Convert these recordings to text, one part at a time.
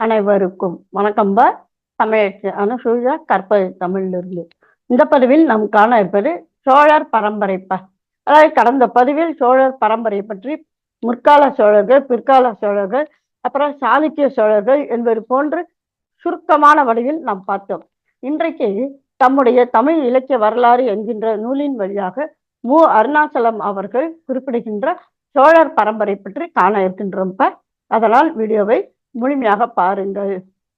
அனைவருக்கும் வணக்கம்பா தமிழச்சு அனுசூயா கற்பது தமிழிலிருந்து. இந்த பதிவில் நாம் காண இருப்பது சோழர் பரம்பரைப்பா அதாவது கடந்த பதிவில் சோழர் பரம்பரை பற்றி முற்கால சோழர்கள் பிற்கால சோழர்கள் அப்புறம் சாளுக்கிய சோழர்கள் என்பது போன்று சுருக்கமான வடிவில் நாம் பார்த்தோம். இன்றைக்கு தம்முடைய தமிழ் இலக்கிய வரலாறு என்கின்ற நூலின் வழியாக மு. அருணாச்சலம் அவர்கள் குறிப்பிடுகின்ற சோழர் பரம்பரை பற்றி காண இருக்கின்றோம்ப்ப அதனால் வீடியோவை முழுமையாக பாருங்கள்.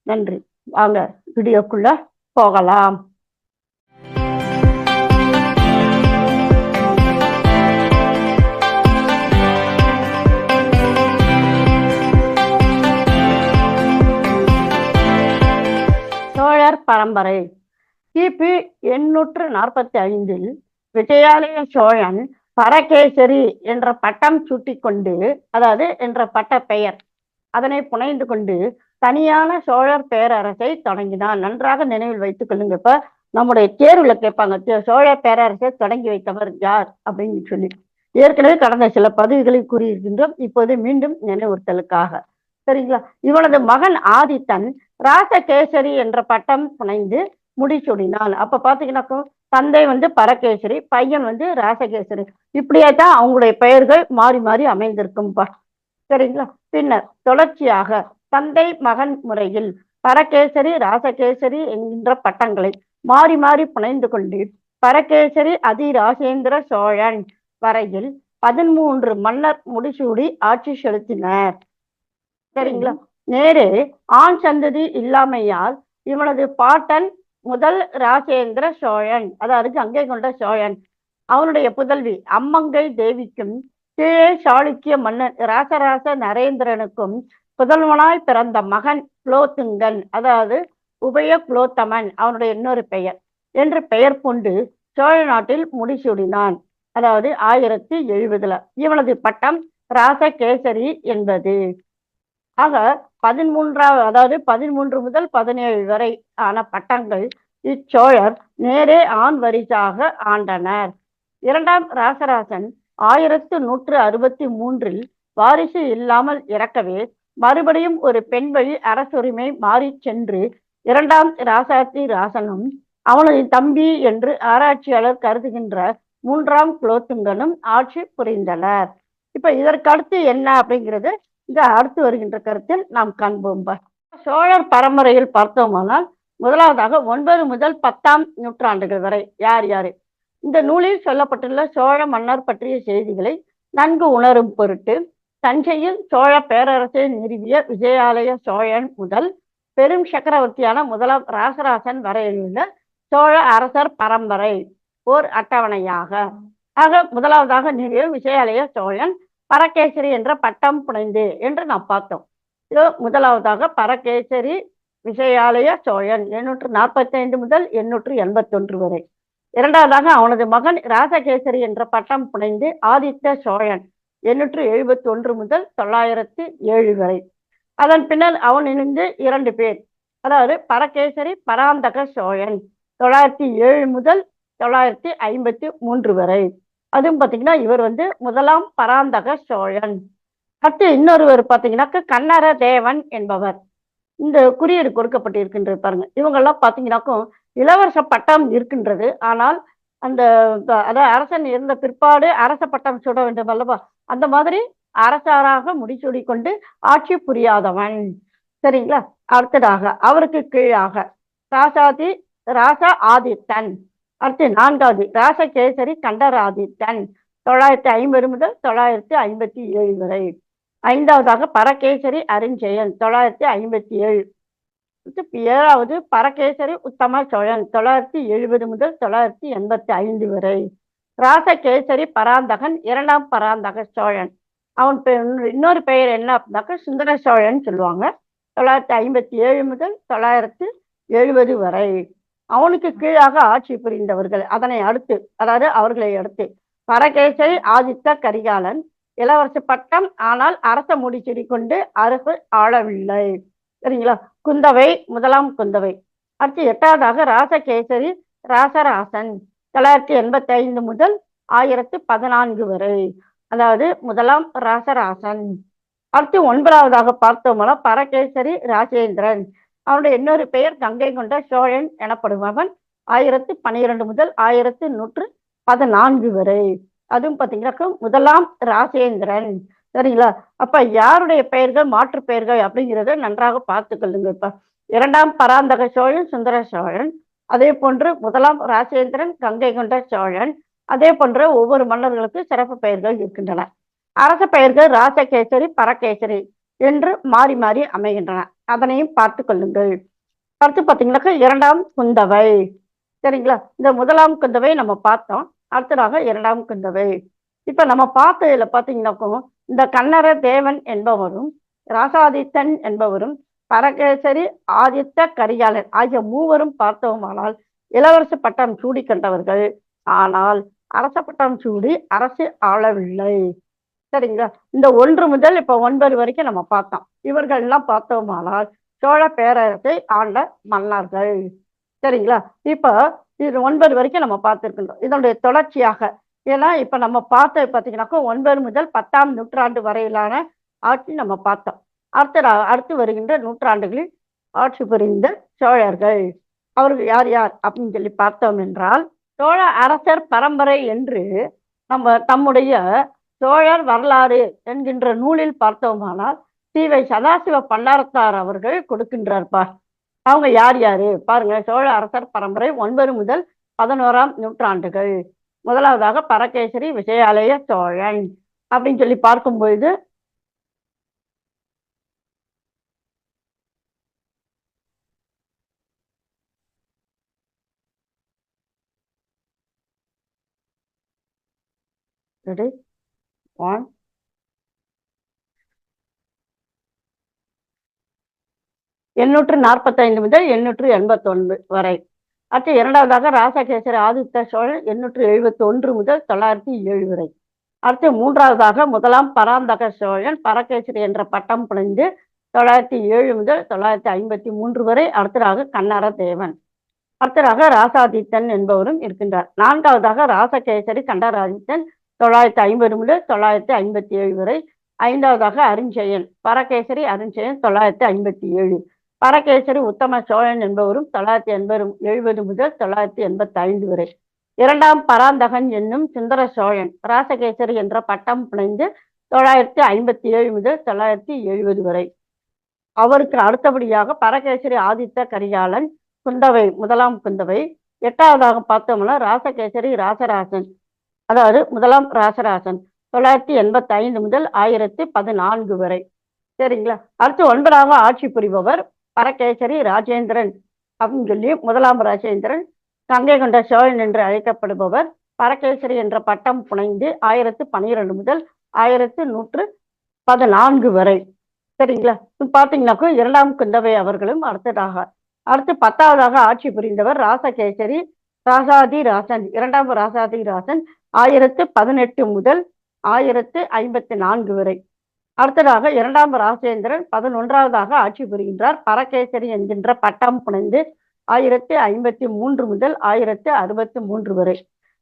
நன்றி. வாங்க வீடியோக்குள்ள போகலாம். சோழர் பரம்பரை. கிபி எண்ணூற்று நாற்பத்தி ஐந்தில் விஜயாலய சோழன் பரகேசரி என்ற பட்டம் சூட்டிக்கொண்டு அதாவது என்ற பட்ட பெயர் அதனை புனைந்து கொண்டு தனியான சோழர் பேரரசை தொடங்கினான் நன்றாக நினைவில் வைத்துக் கொள்ளுங்க. இப்ப நம்முடைய தேர்வுல கேட்பாங்க தே- சோழர் பேரரசை தொடங்கி வைத்தவர் யார்? அப்படின்னு சொல்லி. ஏற்கனவே கடந்த சில பதிவுகளில் கூறியிருக்கின்றோம். இப்போது மீண்டும் நினைவுறுத்தலுக்காக. சரிங்களா? இவனது மகன் ஆதித்தன் ராசகேசரி என்ற பட்டம் புனைந்து முடிச்சுடினான் அப்ப பாத்தீங்கன்னாக்கோ தந்தை வந்து பரகேசரி பையன் வந்து ராசகேசரி. இப்படியே தான் அவங்களுடைய பெயர்கள் மாறி மாறி அமைந்திருக்கும்பா. சரிங்களா? பின்னர் தொடர்ச்சியாக தந்தை மகன் முறையில் பரகேசரி ராசகேசரி என்கின்ற பட்டங்களை மாறி மாறி புனைந்து கொண்டு பரகேசரி அதிராசேந்திர சோழன் வரையில் பதிமூன்று மன்னர் முடிசூடி ஆட்சி செலுத்தினர். சரிங்களா? நேரே ஆண் சந்ததி இல்லாமையால் இவனது பாட்டன் முதல் ராஜேந்திர சோழன் அதாவது கங்கை கொண்ட சோழன் அவனுடைய புதல்வி அம்மங்கை தேவிக்கும் கீழே சாளுக்கிய மன்னன் ராசராச நரேந்திரனுக்கும் புதல்வனாய் பிறந்த மகன் குலோத்துங்கன் அதாவது உபய குலோத்தமன் அவனுடைய இன்னொரு பெயர். என்று பெயர் கொண்டு சோழ நாட்டில் முடிசூடினான். அதாவது ஆயிரத்தி எழுபதுல. இவனது பட்டம் ராசகேசரி என்பது. ஆக பதிமூன்றாவது அதாவது பதிமூன்று முதல் பதினேழு வரை ஆன பட்டங்கள் இச்சோழர் நேரே ஆண் வரிசாக ஆண்டனர். இரண்டாம் ராசராசன் ஆயிரத்து நூற்று அறுபத்தி மூன்றில் வாரிசு இல்லாமல் இறக்கவே மறுபடியும் ஒரு பெண் வழி அரசுரிமை மாறி சென்று இரண்டாம் ராசாத்தி ராசனும் அவனது தம்பி என்று ஆராய்ச்சியாளர் கருதுகின்ற மூன்றாம் குலோத்துங்கனும் ஆட்சி புரிந்தனர். இப்ப இதற்கடுத்து என்ன அப்படிங்கிறது இந்த அடுத்து வருகின்ற கருத்தில் நாம் காண்போம். சோழர் பரம்பரையில் பார்த்தோமானால் முதலாவதாக ஒன்பது முதல் பத்தாம் நூற்றாண்டுகள் வரை யார் யாரு? இந்த நூலில் சொல்லப்பட்டுள்ள சோழ மன்னர் பற்றிய செய்திகளை நன்கு உணரும் பொருட்டு தஞ்சையில் சோழ பேரரசை நிறுவிய விஜயாலய சோழன் முதல் பெரும் சக்கரவர்த்தியான முதலாம் ராசராசன் வரையிலுள்ள சோழ அரசர் பரம்பரை ஓர் அட்டவணையாக. ஆக முதலாவதாக நிறுவிய விஜயாலய சோழன் பரகேசரி என்ற பட்டம் புனைந்து என்று நாம் பார்த்தோம். இது முதலாவதாக பரகேசரி விஜயாலய சோழன் எண்ணூற்று நாற்பத்தி ஐந்து முதல் எண்ணூற்று எண்பத்தொன்று வரை. இரண்டாவதாக அவனது மகன் ராசகேசரி என்ற பட்டம் புனைந்து ஆதித்த சோழன் எண்ணூற்று எழுபத்தி ஒன்று முதல் தொள்ளாயிரத்து ஏழு வரை. அதன் பின்னர் அவன் இணைந்து இரண்டு பேர். அதாவது பரகேசரி பராந்தக சோழன் தொள்ளாயிரத்தி ஏழு முதல் தொள்ளாயிரத்தி ஐம்பத்தி மூன்று வரை. அதுவும் பார்த்தீங்கன்னா இவர் வந்து முதலாம் பராந்தக சோழன். அடுத்து இன்னொருவர் பார்த்தீங்கன்னாக்க கண்ணர தேவன் என்பவர். இந்த குறியீடு கொடுக்கப்பட்டிருக்கின்றது பாருங்க. இவங்கெல்லாம் பார்த்தீங்கன்னாக்கும் இளவரச பட்டம் இருக்கின்றது. ஆனால் அந்த அதாவது அரசன் இருந்த பிற்பாடு அரச பட்டம் சுட வேண்டும் அல்லவா? அந்த மாதிரி அரசாராக முடிசூடி கொண்டு ஆட்சி புரியாதவன். சரிங்களா? அடுத்ததாக அவருக்கு கீழாக ராசாதி ராசா ஆதித்தன். அடுத்து நான்காவது ராசகேசரி கண்டராதித்தன். தொள்ளாயிரத்தி ஐம்பது முதல் தொள்ளாயிரத்தி ஐம்பத்தி ஏழு வரை. ஐந்தாவதாக பரகேசரி அரிஞ்சயன் தொள்ளாயிரத்தி ஐம்பத்தி ஏழு. ஏழாவது பரகேசரி உத்தம சோழன் தொள்ளாயிரத்தி எழுபது முதல் தொள்ளாயிரத்தி எண்பத்தி ஐந்து வரை. ராசகேசரி பராந்தகன் இரண்டாம் பராந்தக சோழன். அவன் பெயர் இன்னொரு பெயர் என்ன அப்படின்னாக்கா சுந்தர சோழன் சொல்லுவாங்க. தொள்ளாயிரத்தி ஐம்பத்தி ஏழு முதல் தொள்ளாயிரத்தி எழுபது வரை. அவனுக்கு கீழாக ஆட்சி புரிந்தவர்கள். அதனை அடுத்து அதாவது அவர்களை அடுத்து பரகேசரி ஆதித்த கரிகாலன் இளவரச பட்டம் ஆனால் அரச முடிச்சூடி கொண்டு அரசு ஆளவில்லை. சரிங்களா? குந்தவை முதலாம் குந்தவை. அடுத்து எட்டாவதாக ராசகேசரி ராசராசன். தொள்ளாயிரத்தி எண்பத்தி ஐந்து முதல் ஆயிரத்தி பதினான்கு வரை. அதாவது முதலாம் ராசராசன். அடுத்து ஒன்பதாவதாக பார்த்தோம்னா பரகேசரி ராஜேந்திரன். அவனுடைய இன்னொரு பெயர் கங்கை கொண்ட சோழன் எனப்படுபவன். ஆயிரத்தி பன்னிரண்டு முதல் ஆயிரத்தி நூற்று பதினான்கு வரை. அதுவும் பார்த்தீங்கன்னாக்கா முதலாம் ராஜேந்திரன். சரிங்களா? அப்ப யாருடைய பெயர்கள் மாற்று பெயர்கள் அப்படிங்கிறத நன்றாக பார்த்து கொள்ளுங்க இப்ப இரண்டாம் பராந்தக சோழன் சுந்தர சோழன். அதே போன்று முதலாம் ராஜேந்திரன் கங்கை கொண்ட சோழன். அதே போன்ற ஒவ்வொரு மன்னர்களுக்கு சிறப்பு பெயர்கள் இருக்கின்றன. அரச பெயர்கள் ராசகேசரி பரகேசரி என்று மாறி மாறி அமைகின்றன. அதனையும் பார்த்து கொள்ளுங்கள் அடுத்து பார்த்தீங்கன்னாக்கா இரண்டாம் குந்தவை. சரிங்களா? இந்த முதலாம் குந்தவை நம்ம பார்த்தோம். அடுத்ததாக இரண்டாம் குந்தவை இப்ப நம்ம பார்த்ததுல பாத்தீங்கன்னாக்கும் இந்த கன்னர தேவன் என்பவரும் ராசாதித்தன் என்பவரும் பரகேசரி ஆதித்த கரிகாலன் ஆகிய மூவரும் பார்த்தோமானால் இளவரசு பட்டம் சூடி கண்டவர்கள். ஆனால் அரச பட்டம் சூடி அரசு ஆளவில்லை. சரிங்களா? இந்த ஒன்று முதல் இப்ப ஒன்பது வரைக்கும் நம்ம பார்த்தோம். இவர்கள் எல்லாம் பார்த்தோமானால் சோழ பேரரசை ஆண்ட மன்னர்கள். சரிங்களா? இப்போ இது ஒன்பது வரைக்கும் நம்ம பார்த்துருக்கின்றோம். இதனுடைய தொடர்ச்சியாக. ஏன்னா இப்போ நம்ம பார்த்த பார்த்தீங்கன்னாக்கா ஒன்பது முதல் பத்தாம் நூற்றாண்டு வரையிலான ஆட்சி நம்ம பார்த்தோம். அடுத்த அடுத்து வருகின்ற நூற்றாண்டுகளில் ஆட்சி புரிந்த சோழர்கள். அவர்கள் யார் யார் அப்படின்னு சொல்லி பார்த்தோம் என்றால் சோழ அரசர் பரம்பரை என்று நம்ம தம்முடைய சோழர் வரலாறு என்கின்ற நூலில் பார்த்தோமானால் சீவை சதாசிவ பண்டாரத்தார் அவர்கள் கொடுக்கின்றார்ப்பா அவங்க யார் யாரு? பாருங்க சோழ அரசர் பரம்பரை ஒன்பது முதல் பதினோராம் நூற்றாண்டுகள். முதலாவதாக பரகேசரி விஜயாலய சோழன் அப்படின்னு சொல்லி பார்க்கும்பொழுது ரெடி ஒன் எண்ணூற்று நாற்பத்தைந்து முதல் எண்ணூற்று எண்பத்தொன்று வரை. அடுத்து இரண்டாவதாக ராசகேசரி ஆதித்த சோழன் எண்ணூற்று எழுபத்தி ஒன்று முதல் தொள்ளாயிரத்தி ஏழு வரை. அடுத்து மூன்றாவதாக முதலாம் பராந்தக சோழன் பரகேசரி என்ற பட்டம் புனைந்து தொள்ளாயிரத்தி ஏழு முதல் தொள்ளாயிரத்தி ஐம்பத்தி மூன்று வரை அடுத்ததாக கண்ணார தேவன் அடுத்ததாக ராசாதித்தன் என்பவரும் இருக்கின்றார். நான்காவதாக ராசகேசரி கண்டராதித்தன் தொள்ளாயிரத்தி ஐம்பது முதல் தொள்ளாயிரத்தி ஐம்பத்தி ஏழு வரை. ஐந்தாவதாக அருஞ்செயன் பரகேசரி அருஞ்செயன் தொள்ளாயிரத்தி ஐம்பத்தி ஏழு. பரகேசரி உத்தம சோழன் என்பவரும் தொள்ளாயிரத்தி எண்பது எழுபது முதல் தொள்ளாயிரத்தி எண்பத்தி ஐந்து வரை. இரண்டாம் பராந்தகன் என்னும் சுந்தர சோழன் ராசகேசரி என்ற பட்டம் புனைந்து தொள்ளாயிரத்தி ஐம்பத்தி ஏழு முதல் தொள்ளாயிரத்தி எழுபது வரை. அவருக்கு அடுத்தபடியாக பரகேசரி ஆதித்த கரிகாலன் குந்தவை முதலாம் குந்தவை எட்டாவதாக பார்த்தோம்னா ராசகேசரி ராசராசன் அதாவது முதலாம் ராசராசன் தொள்ளாயிரத்தி எண்பத்தி ஐந்து முதல் ஆயிரத்தி பதினான்கு வரை. சரிங்களா? அடுத்து ஒன்பதாக ஆட்சி புரிபவர் பரகேசரி ராஜேந்திரன் அப்படின்னு சொல்லி முதலாம் ராஜேந்திரன் கங்கை கொண்ட சோழன் என்று அழைக்கப்படுபவர். பரகேசரி என்ற பட்டம் புனைந்து ஆயிரத்து பன்னிரெண்டு முதல் ஆயிரத்து நூற்று பதினான்கு வரை. சரிங்களா? பார்த்தீங்கன்னாக்கா இரண்டாம் குந்தவை அவர்களும் அடுத்ததாக அடுத்து பத்தாவதாக ஆட்சி புரிந்தவர் ராசகேசரி ராசாதி ராசன் இரண்டாம் ராசாதி ராசன் ஆயிரத்து பதினெட்டு முதல் ஆயிரத்து ஐம்பத்தி நான்கு வரை. அடுத்ததாக இரண்டாம் ராஜேந்திரன் பதினொன்றாவதாக ஆட்சி புரிகின்றார். பரகேசரி என்கின்ற பட்டம் புனைந்து ஆயிரத்தி ஐம்பத்தி மூன்று முதல் ஆயிரத்தி அறுபத்தி மூன்று வரை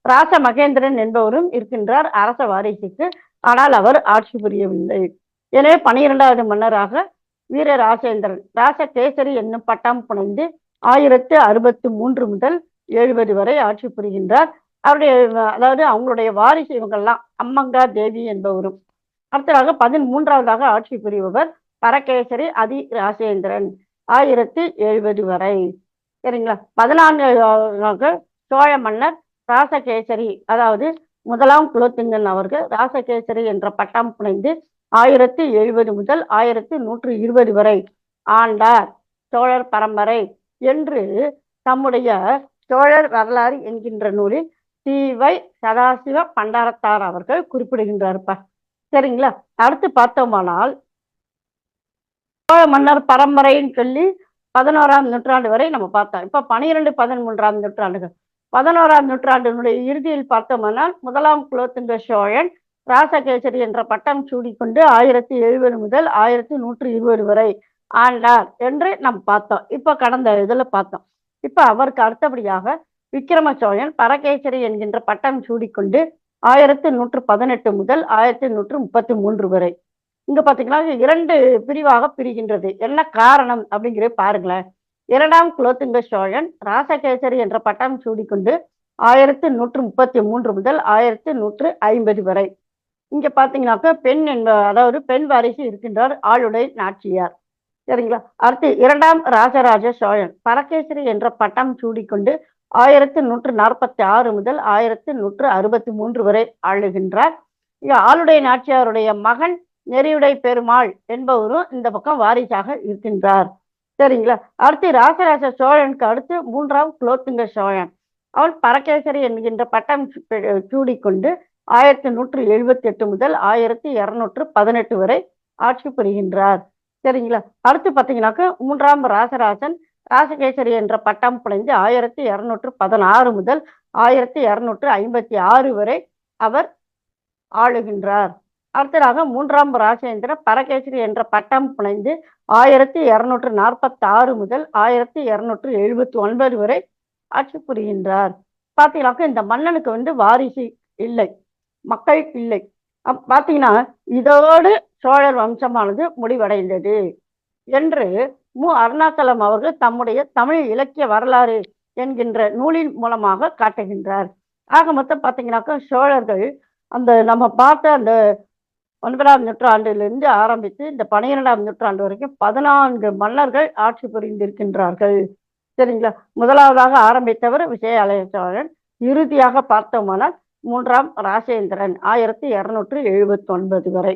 ராச மகேந்திரன் என்பவரும் இருக்கின்றார் அரச வாரிசுக்கு. ஆனால் அவர் ஆட்சி புரியவில்லை. எனவே பனிரெண்டாவது மன்னராக வீர ராஜேந்திரன் ராசகேசரி என்னும் பட்டம் புனைந்து ஆயிரத்தி அறுபத்தி மூன்று முதல் எழுபது வரை ஆட்சி புரிகின்றார். அவருடைய அதாவது அவங்களுடைய வாரிசு இவங்கெல்லாம் அம்மங்கா தேவி என்பவரும். அடுத்ததாக பதிமூன்றாவதாக ஆட்சி புரிபவர் பரகேசரி அதி ராசேந்திரன் ஆயிரத்தி எழுபது வரை. சரிங்களா? பதினான்காக சோழ மன்னர் ராசகேசரி அதாவது முதலாம் குலோத்துங்கன் அவர்கள் ராசகேசரி என்ற பட்டம் புனைந்து ஆயிரத்தி எழுபது முதல் ஆயிரத்தி நூற்று இருபது வரை ஆண்டார் சோழர் பரம்பரை என்று தம்முடைய சோழர் வரலாறு என்கின்ற நூலில் சிவை சதாசிவ பண்டாரத்தார் அவர்கள் குறிப்பிடுகின்றார்ப்பா. சரிங்களா? அடுத்து பார்த்தோமானால் சோழ மன்னர் பரம்பரைன்னு சொல்லி பதினோராம் நூற்றாண்டு வரை நம்ம பார்த்தோம். இப்ப பனிரெண்டு பதிமூன்றாம் நூற்றாண்டுகள். பதினோராம் நூற்றாண்டினுடைய இறுதியில் பார்த்தோமானால் முதலாம் குலோத்துங்க சோழன் ராசகேசரி என்ற பட்டம் சூடிக்கொண்டு ஆயிரத்தி எழுபது முதல் ஆயிரத்தி நூற்றி இருபது வரை ஆண்டார் என்று நாம் பார்த்தோம். இப்போ கடந்த இதுல பார்த்தோம். இப்போ அவருக்கு அடுத்தபடியாக விக்ரம சோழன் பரகேசரி என்கின்ற பட்டம் சூடிக்கொண்டு ஆயிரத்தி நூற்று பதினெட்டு முதல் ஆயிரத்தி நூற்று முப்பத்தி மூன்று வரை. இங்க பாத்தீங்கன்னா இரண்டு பிரிவாக பிரிகின்றது. என்ன காரணம் அப்படிங்கிறது பாருங்களேன். இரண்டாம் குலோத்துங்க சோழன் ராசகேசரி என்ற பட்டம் சூடிக்கொண்டு ஆயிரத்தி நூற்று முப்பத்தி மூன்று முதல் ஆயிரத்தி நூற்று ஐம்பது வரை. இங்க பாத்தீங்கன்னாக்க பெண் என்ப அதாவது பெண் வாரிசு இருக்கின்றார் ஆளுடை நாச்சியார். சரிங்களா? அடுத்து இரண்டாம் ராஜராஜ சோழன் பரகேசரி என்ற பட்டம் சூடிக்கொண்டு ஆயிரத்தி நூற்று நாற்பத்தி ஆறு முதல் ஆயிரத்தி நூற்று அறுபத்தி மூன்று வரை ஆளுகின்றார். இங்க நாச்சியாருடைய மகன் நெறியுடை பெருமாள் என்பவரும் இந்த பக்கம் வாரிசாக இருக்கின்றார். சரிங்களா? அடுத்து ராசராச சோழனுக்கு அடுத்து மூன்றாம் குலோத்துங்க சோழன். அவன் பரகேசரி என்கின்ற பட்டம் சூடிக்கொண்டு ஆயிரத்தி நூற்று எழுபத்தி எட்டு முதல் ஆயிரத்தி இருநூற்று பதினெட்டு வரை ஆட்சி புரிகின்றார். சரிங்களா? அடுத்து பார்த்தீங்கன்னாக்க மூன்றாம் ராசராசன் ராசகேசரி என்ற பட்டம் புனைந்து ஆயிரத்தி இருநூற்று பதினாறு முதல் ஆயிரத்தி இருநூற்று ஐம்பத்தி ஆறு வரை அவர் ஆளுகின்றார். அடுத்ததாக மூன்றாம் ராஜேந்திர பரகேசரி என்ற பட்டம் புனைந்து ஆயிரத்தி இருநூற்று நாற்பத்தி ஆறு முதல் ஆயிரத்தி இருநூற்று எழுபத்தி ஒன்பது வரை ஆட்சி புரிகின்றார். பார்த்தீங்கன்னாக்க இந்த மன்னனுக்கு வந்து வாரிசு இல்லை மக்கள் இல்லை. பார்த்தீங்கன்னா இதோடு சோழர் வம்சமானது முடிவடைந்தது என்று மு. அருணாச்சலம் அவர்கள் தம்முடைய தமிழ் இலக்கிய வரலாறு என்கின்ற நூலின் மூலமாக காட்டுகின்றார். ஆக மொத்தம் பார்த்தீங்கன்னாக்கா சோழர்கள் அந்த நம்ம பார்த்த அந்த ஒன்பதாம் நூற்றாண்டிலிருந்து ஆரம்பித்து இந்த பன்னிரெண்டாம் நூற்றாண்டு வரைக்கும் பதினான்கு மன்னர்கள் ஆட்சி புரிந்திருக்கின்றார்கள். சரிங்களா? முதலாவதாக ஆரம்பித்தவர் விஜயாலய சோழன் இறுதியாக பார்த்தோமானால் மூன்றாம் ராசேந்திரன் ஆயிரத்தி இருநூற்று எழுபத்தி ஒன்பது வரை.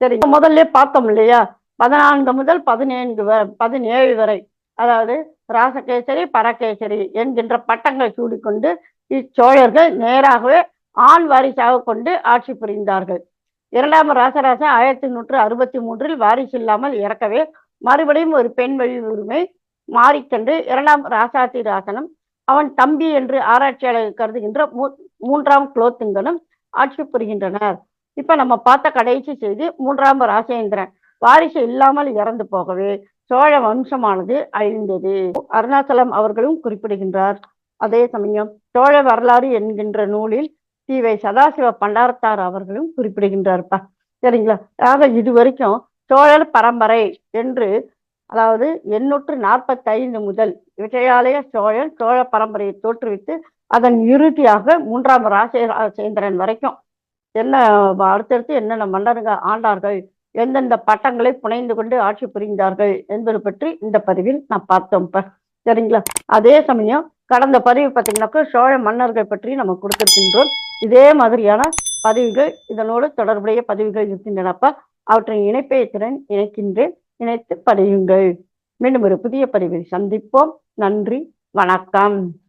சரி முதல்ல பார்த்தோம் இல்லையா? பதினான்கு முதல் பதினேழு பதினேழு வரை அதாவது ராசகேசரி பரகேசரி என்கின்ற பட்டங்கள் சூடிக்கொண்டு இச்சோழர்கள் நேராகவே ஆண் வாரிசாக கொண்டு ஆட்சி புரிந்தார்கள். இரண்டாம் ராசராசன் ஆயிரத்தி நூற்று அறுபத்தி மூன்றில் வாரிசு இல்லாமல் இறக்கவே மறுபடியும் ஒரு பெண் வழி உரிமை மாறிக்கண்டு இரண்டாம் ராசாதி ராசனும் அவன் தம்பி என்று ஆராய்ச்சியாளர்கள் கருதுகின்ற மூன்றாம் குலோத்துங்கனும் ஆட்சி புரிகின்றனர். இப்ப நம்ம பார்த்த கடைசி செய்தி மூன்றாம் ராசேந்திரன். வாரிசு இல்லாமல் இறந்து போகவே சோழ வம்சமானது அழிந்தது. அருணாச்சலம் அவர்களும் குறிப்பிடுகின்றார். அதே சமயம் சோழ வரலாறு என்கின்ற நூலில் வை. சதாசிவ பண்டாரத்தார் அவர்களும் குறிப்பிடுகின்றார்ப்பா. சரிங்களா? ஆக இது வரைக்கும் சோழர் பரம்பரை என்று அதாவது எண்ணூற்று நாற்பத்தி ஐந்து முதல் விஜயாலய சோழன் சோழ பரம்பரையை தோற்றுவித்து அதன் இறுதியாக மூன்றாம் ராசேந்திரன் வரைக்கும். என்ன அடுத்தடுத்து என்னென்ன மன்னர்கள் ஆண்டார்கள்? எந்தெந்த பட்டங்களை புனைந்து கொண்டு ஆட்சி புரிந்தார்கள் என்பது பற்றி இந்த பதிவில் நான் பார்த்தோம். சரிங்களா? அதே சமயம் கடந்த பதிவு பார்த்தீங்கன்னாக்கா சோழ மன்னர்கள் பற்றி நம்ம கொடுத்திருக்கின்றோம். இதே மாதிரியான பதிவுகள் இதனோடு தொடர்புடைய பதிவுகள் இருக்கின்றனப்ப அவற்றின் இணைப்பை திறன் இணைக்கின்றேன். இணைத்து பதியுங்கள் மீண்டும் ஒரு புதிய பதிவில் சந்திப்போம். நன்றி. வணக்கம்.